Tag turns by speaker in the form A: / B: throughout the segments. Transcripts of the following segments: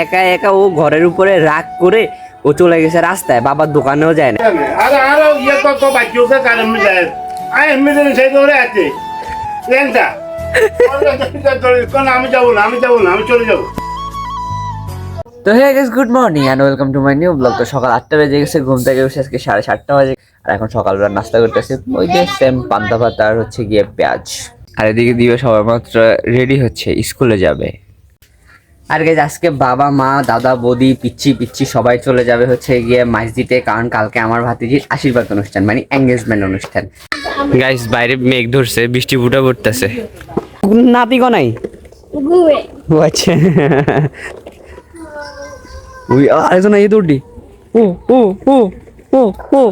A: একা একা ও ঘরের উপরে রাগ করে ও চলে গেছে রাস্তায় বাবার দোকানেও যায় না।
B: আরে আরও ইয়ে কত বাচ্চুকে কারণ যায়। আই এমনি সেই ধরে আছে। লেনটা আমি যাব না আমি যাব না আমি চলে যাব।
A: তো hey guys good morning and welcome to my new blog তো সকাল আটটা বেজে গেছে ঘুম থেকে উঠে আজকে সাড়ে সাতটা বাজে। আর এখন সকালবেলা নাস্তা করতেছি। ওই যে সেম পান্তা ভাত আর হচ্ছে গিয়ে পেঁয়াজ। আর এদিকে দিয়ে সবাই মাত্র রেডি হচ্ছে স্কুলে যাবে। আর গেজ আজকে বাবা মা দাদা বৌদি পিচ্ছি পিচ্ছি সবাই চলে যাবে হচ্ছে গিয়ে মসজিদে কারণ কালকে আমার ভাতিজির আশীর্বাদ অনুষ্ঠান মানে এঙ্গেজমেন্ট অনুষ্ঠান। গাইস বাইরে মেঘ ধরছে বৃষ্টি ফুটা পড়তেছে। নাতি ও আচ্ছা। ওই আরেকজন এই দৌড়ি ও ও ও ও ও।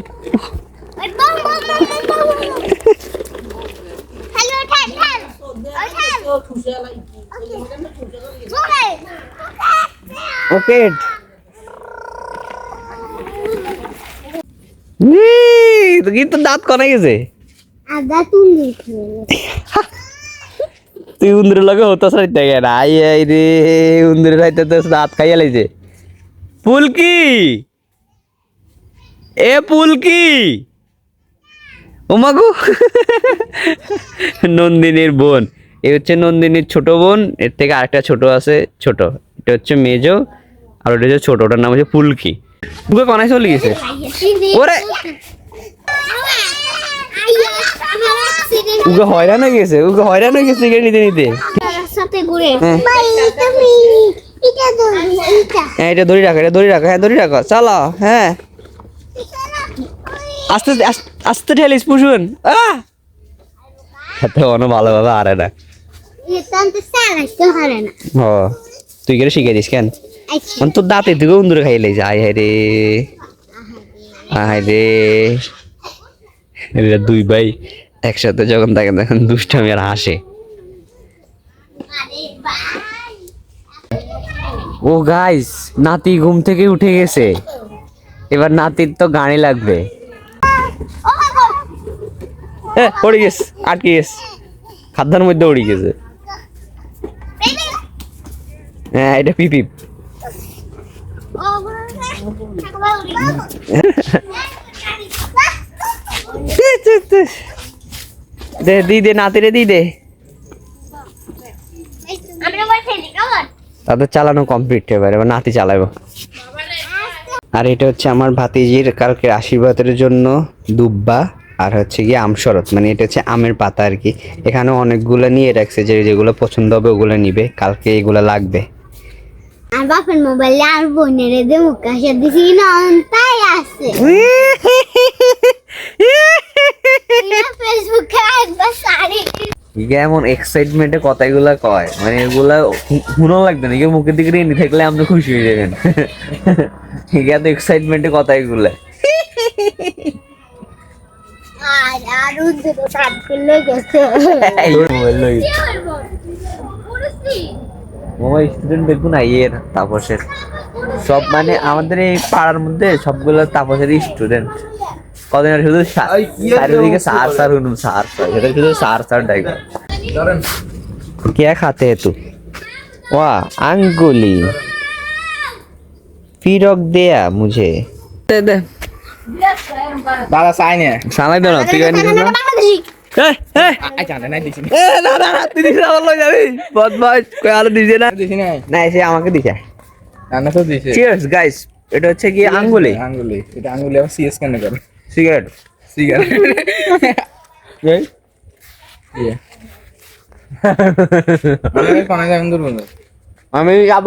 C: হ্যালো
A: কিন্তু দাঁত কনে গেছে। তুই উন্দরের লগে হতো সাইতে আই উন্দরের তো দাঁত খাইয়া লাইছে। পুলকি! এ পুলকি! ওমাগু নন্দিনীর বোন। এ হচ্ছে নন্দিনীর ছোট বোন, এর থেকে আরেকটা ছোট আছে, ছোট। এটা হচ্ছে মেজো, আর ওটা হচ্ছে ছোট, ওটার নাম হচ্ছে পুলকি। বুকে কনায় চলে গেছে? ওরে! উকে হয়রান হয়ে গেছে উকে হয়রান হয়ে গেছে নিতে নিতে। হ্যাঁ।
C: এটা
A: হ্যাঁ এটা দড়ি রাখো, এটা দড়ি রাখো হ্যাঁ দড়ি রাখো চালাও হ্যাঁ। আস্তে, আস্তে- ঠেলিস, পুষুন। আহ! ভালোভাবে আরে না। ও তুই করে শিখে দিস কেন?
C: আচ্ছা।
A: মানে তোর দাঁতে থেকে উন্দুরে খাই লাইছে আয় হায় রে। আয় রে। এরা দুই ভাই। একসাথে যখন থাকে তখন দুষ্টামি আর হাসে। ও গাইস নাতি ঘুম থেকে উঠে গেছে। এবার নাতির তো গাড়ি লাগবে। এ পড়ে গেছে আটকে গেছে। খাদ্যার মধ্যে উড়ে গেছে। হ্যাঁ এটা পিপিপ দে, দি, দে। নাতিরে, দি দে। তাদের চালানো কমপ্লিট এবার এবার নাতি চালাবো আর এটা হচ্ছে আমার ভাতিজির কালকে আশীর্বাদের জন্য দুব্বা, আর হচ্ছে গিয়ে আমশরত মানে এটা হচ্ছে আমের পাতা আর কি। এখানে অনেকগুলো নিয়ে রাখছে যে যেগুলো পছন্দ হবে ওগুলো নিবে। কালকে এগুলো লাগবে।
C: আর বাপের মোবাইলে আর বোনের দে মুখ আসে দিছি না তাই আছে।
A: এমন এক্সাইটমেন্টে কথাগুলা কয়। মানে এগুলা শুনো লাগবে না কেউ মুখের দিকে নিয়ে থাকলে আপনি খুশি হয়ে যাবেন। ঠিক আছে এক্সাইটমেন্টে কথাগুলা
C: আর
A: আমার স্টুডেন্ট তাপসের। সব মানে আমাদের এই পাড়ার মধ্যে সবগুলো তাপসের স্টুডেন্ট কদিন শুধু চারিদিকে সার সার হুনুম সার সার শুধু সার সার কে খাতে তু? ওয়া আঙ্গুলি। ফিরক দেয়া মুঝে।
D: দাদা না
A: তুই দাও গান দিছিস না
C: বাংলাদেশি
A: এ এ
D: আই জানে নাই দিছি
A: এ না না না, তুই দিছিস আমার লই যাবি। বদমাস কই আলো দিছে না?
D: দিছি নাই।
A: না এসে আমাকে দিছে।
D: রান্না তো দিছে।
A: চিয়ার্স গাইস এটা হচ্ছে কি আঙ্গুলি?
D: আঙ্গুলি। এটা আঙ্গুলি আবার সিএস কেন করে?
A: সিগারেট
D: সিগারেট ইয়ে আমি
A: যাব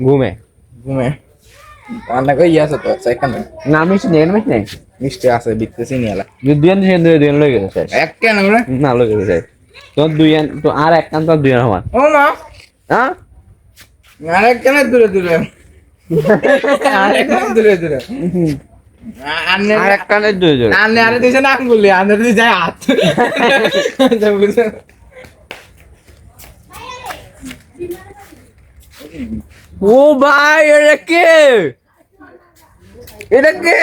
A: ঘুমে।
D: ঘুমে। রান্না করে ইয়ে আছে তো সেখানে
A: না মিস নেই
D: মিষ্টি আছে বিকতেছি নিয়ে এলা।
A: দুই আন দুই দুই আন লই গেছে
D: এক কেন রে?
A: না লই গেছে তোর দুই আন তো আর এক কান তোর দুই আন সমান।
D: ও মা।
A: হ্যাঁ?
D: আর এক কেন দূরে দূরে। আর এক কেন দূরে দূরে।
A: আর এক
D: আরে দিছে না আঙ্গুলি আন্নে দিছে হাত। বুঝছেন
A: ও ভাই এটা কে? এটা কে?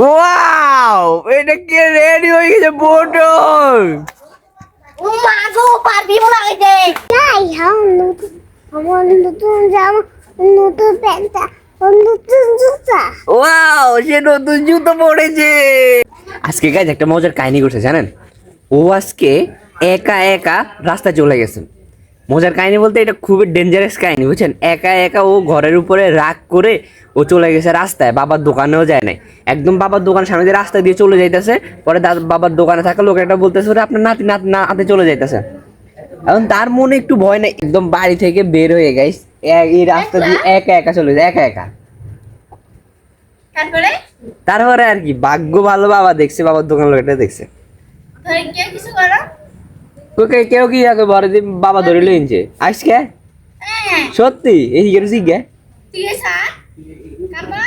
A: ওয়াও এটা কে? রেডি হয়ে গেছে বোটল
C: ও মা গো পারবি মনে হয় দে যাই হাম আমার নতুন জামা নতুন প্যান্টটা নতুন জুতা।
A: ওয়াও সে নতুন জুতো পড়েছে আজকে গাইজ একটা মজার কাহিনী করছে জানেন? ও আজকে একা একা রাস্তা চলে গেছে। মজার কাহিনী বলতে এটা খুবই ডেঞ্জারাস কাহিনী বুঝছেন? একা একা ও ঘরের উপরে রাগ করে ও চলে গেছে রাস্তায় বাবার দোকানেও যায় নাই। একদম বাবার দোকান সামনে দিয়ে রাস্তা দিয়ে চলে যাইতেছে পরে বাবার দোকানে থাকা লোক একটা বলতেছে ওরে আপনার নাতি নাতি নাতে চলে যাইতেছে। এখন তার মনে একটু ভয় নেই একদম বাড়ি থেকে বের হয়ে গাইস এই রাস্তা দিয়ে একা একা চলে যায় একা একা।
E: তারপরে?
A: তারপরে আর কি ভাগ্য ভালো বাবা দেখছে বাবার দোকান লোকটা দেখছে।
E: কিছু করো
A: তোকে কেউ কি আগে বড় দিন বাবা ধরে লইছে আজকে?
E: হ্যাঁ।
A: সত্যি? এই গেছি গে?
E: ঠিক আছে কামা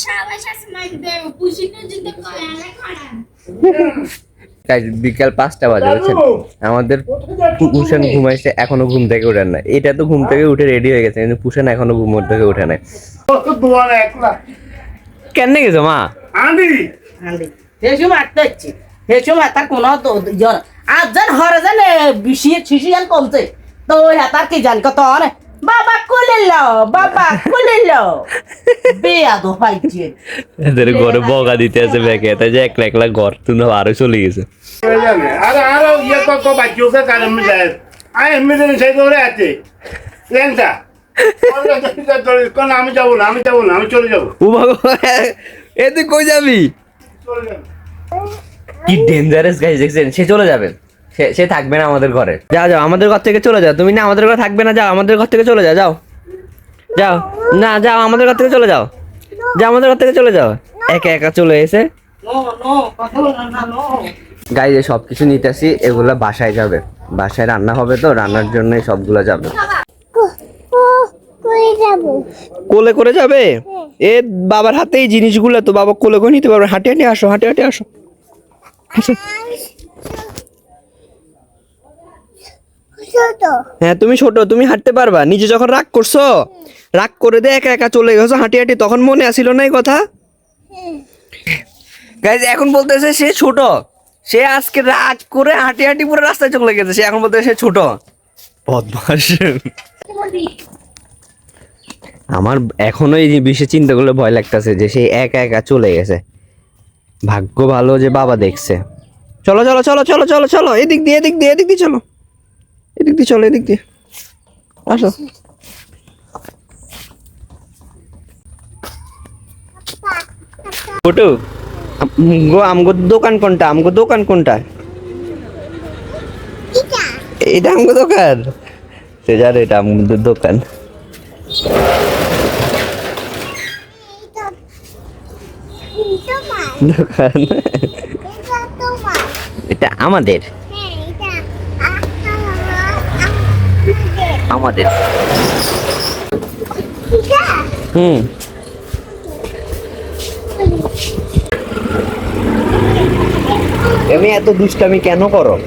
E: সবাই শাস মাই দেব পুষিতে যদি কয়ালে খাড়া
A: বিকাল পাঁচটা বাজে বুঝছেন? আমাদের পুষান ঘুমাইছে এখনও ঘুম থেকে উঠেন না এটা তো ঘুম থেকে উঠে রেডি হয়ে গেছে কিন্তু পুষান এখনও ঘুম থেকে উঠে নাই। কেন গেছো মা?
B: আন্দি
F: হেসু হেসু মাতার কোনো জ্বর আর যেন হরে যেন বিষিয়ে ছিসিয়ান কমছে। তো ওই হাতার কি জান কত অনে বাবা কুলে লো বাবা কুলে লো? বেয়া দো পাইছে
A: এদের ঘরে বগা দিতে আছে ব্যাগে তাই যে একলা একলা ঘর তুমি আরও চলে গেছে।
B: আরে আরও ইয়ে কত বাচ্চুকে কারণ যায় আয় এমনি দিন সেই দৌড়ে আছে। কোন আমি যাব না আমি যাব না আমি চলে যাব।
A: এ তুই কই যাবি।
B: চলে যাব।
A: কি ডেঞ্জারাস গাইস দেখছেন? সে চলে যাবে। সে সে থাকবে না আমাদের ঘরে। যাও যাও আমাদের ঘর থেকে চলে যাও। তুমি না আমাদের ঘরে থাকবে না যাও আমাদের ঘর থেকে চলে যাও যাও। যাও। না যাও আমাদের ঘর থেকে চলে যাও। যাও আমাদের ঘর থেকে চলে যাও। একা একা চলে এসে।
F: নো নো কথা বলো না নো।
A: গাইজ সব কিছু নিতেছি এগুলা বাসায় যাবে। বাসায় রান্না হবে তো রান্নার জন্য সবগুলো যাবে। কোলে করে যাবে? এ বাবার হাতে এই জিনিসগুলো তো বাবা কোলে করে নিতে পারবে। হাঁটে হাঁটে আসো হাঁটে হাঁটে আসো। হ্যাঁ তুমি ছোট তুমি হাঁটতে পারবা। নিজে যখন রাগ করছ রাগ করে দিয়ে একা একা চলে গেছো হাঁটি হাঁটি তখন মনে আসিল না এই কথা? গাইজ এখন বলতেছে সে ছোট। সে আজকে রাগ করে হাঁটি হাঁটি পুরো রাস্তায় চলে গেছে। সে এখন বলতেছে সে ছোট। বদমাস। আমার এখনও এই বিষয়ে চিন্তা করলে ভয় লাগতেছে যে সে একা একা চলে গেছে। ভাগ্য ভালো যে বাবা দেখছে। চলো চলো চলো চলো চলো চলো এদিক দিয়ে এদিক দিয়ে এদিক দিয়ে চলো। এদিক দিয়ে চলো এদিক দিয়ে। আসো। ফুটু আমগো আমগো দোকান কোনটা? আমগো দোকান কোনটা?
C: এটা
A: এটা আমগো দোকান? সে জানে এটা আমাদের দোকান
C: তোমার
A: দোকান।
C: এটা
A: আমাদের।
C: আমাদের।
A: হুম। তুমি এত দুষ্টামি কেন করো?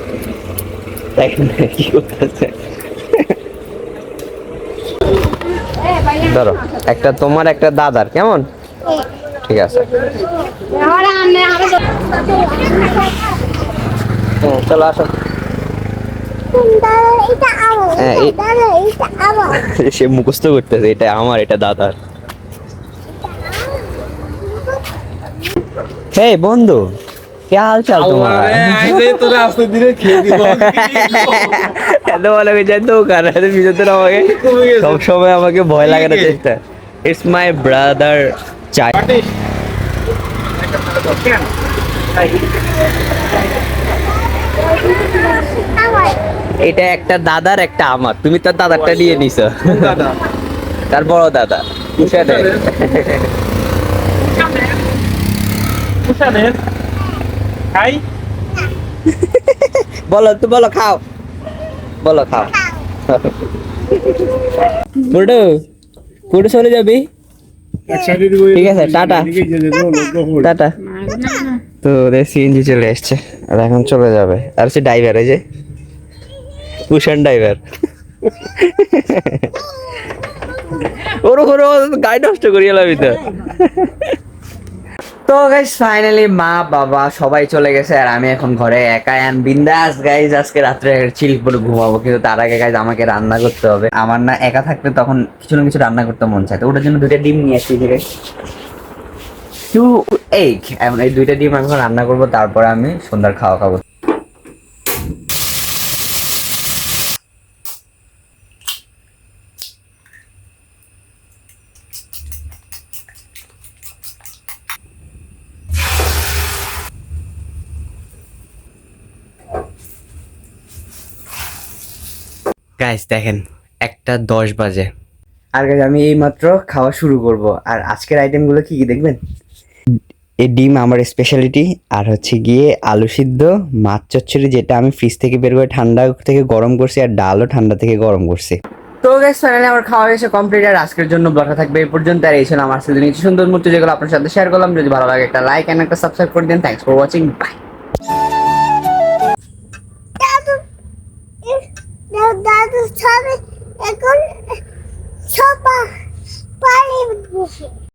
A: ধরো, একটা তোমার, একটা দাদার। কেমন? ঠিক আছে। চলো আসো। হ্যাঁ, সে মুখস্থ করতেছে এটা আমার এটা দাদার। হে বন্ধু কে হাল চাল তোমার?
D: তোরা আস্তে ধীরে খেয়ে দিব।
A: এত ভালো হয়ে যায় ভিতরে আমাকে। সব সময় আমাকে ভয় লাগানোর চেষ্টা। ইটস মাই ব্রাদার চাই। এটা একটা দাদার একটা আমার। তুমি তার দাদারটা নিয়ে নিছো। তার বড় দাদা। বলো তো বলো খাও। বলো খাও। পুরো চলে যাবি? ঠিক আছে টাটা। টাটা। তো ওদের সিএনজি চলে এসছে আর এখন চলে যাবে। আর সে ড্রাইভার এই যে কুশন ড্রাইভার ওর ওর গাড়ি নষ্ট করিয়ে লাবি তো। তো গাইজ ফাইনালি মা, বাবা সবাই চলে গেছে আর আমি এখন ঘরে একা অ্যান্ড বিন্দাস গাইজ আজকে রাত্রে চিল করে ঘুমাবো। কিন্তু তার আগে গাইজ আমাকে রান্না করতে হবে। আমার না একা থাকতে তখন কিছু না কিছু রান্না করতে মন চায়। তো ওটার জন্য দুইটা ডিম নিয়ে আসছি টু এই দুইটা ডিম আমি রান্না করব, তারপরে আমি সন্ধ্যার খাওয়া খাব। গাইস দেখেন একটা দশ বাজে। আর গাইস আমি এই মাত্র খাওয়া শুরু করব। আর আজকের আইটেমগুলো কি কি দেখবেন? এই ডিম আমার স্পেশালিটি আর হচ্ছে গিয়ে আলু সিদ্ধ মাছ চচ্চড়ি যেটা আমি ফ্রিজ থেকে বের করে ঠান্ডা থেকে গরম করছি আর ডালও ঠান্ডা থেকে গরম করছি। তো গাইস ফাইনালি আমার খাওয়া হয়েছে কমপ্লিট আর আজকের জন্য ব্লগটা থাকবে এই পর্যন্ত। আর এই ছিল আমার সাথে কিছু সুন্দর মুহূর্ত যেগুলো আপনার সাথে শেয়ার করলাম। যদি ভালো লাগে একটা লাইক এন্ড একটা সাবস্ক্রাইব করে দিন। থ্যাংকস ফর ওয়াচিং বাই
C: সবে এখন সবা পানি